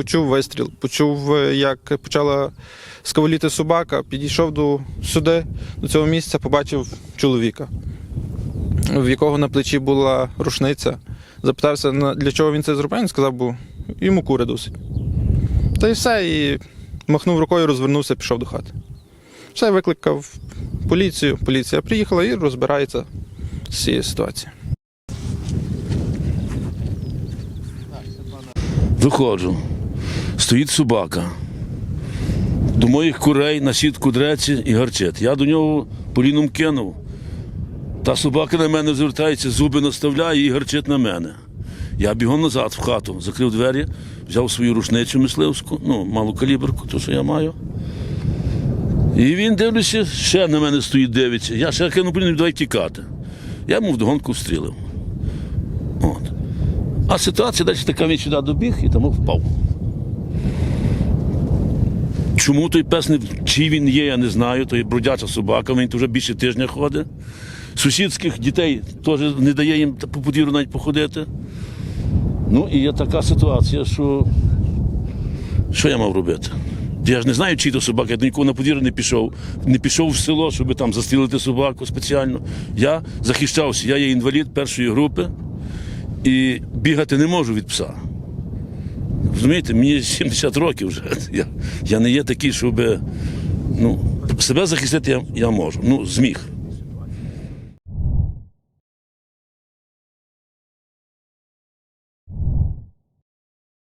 почув вистріл, почув, е, як почала скаволіти собака, підійшов до сюди, до цього місця, побачив чоловіка, в якого на плечі була рушниця. Запитався, для чого він це зробив. Він сказав, бо йому кури досить. Та й все, і махнув рукою, розвернувся, пішов до хати. Все, викликав поліцію. Поліція приїхала і розбирається з цією ситуацією. Виходжу. Стоїть собака. До моїх курей на сітку дреться і гарчить. Я до нього поліном кинув. Та собака на мене звертається, зуби наставляє і гарчить на мене. Я бігом назад в хату, закрив двері, взяв свою рушницю мисливську, ну, малу каліберку, ту, що я маю. І він дивлюся, ще на мене стоїть, дивиться. Я ще кинув поліном, давай тікати. Я йому вдогонку встрілив. От. А ситуація далі така він сюди добіг і тому впав. Чому той пес не чий він є, я не знаю. То є бродяча собака, він вже більше тижня ходить. Сусідських дітей теж не дає їм по подвір'ю навіть походити. Ну і є така ситуація, що що я мав робити? Я ж не знаю, чий то собака, я до нікого на подвір'я не пішов. Не пішов в село, щоб там застрілити собаку спеціально. Я захищався, я є інвалід першої групи і бігати не можу від пса. Розумієте, мені 70 років вже. Я, я не є такий, щоб ну, себе захистити я, я можу. Ну, зміг.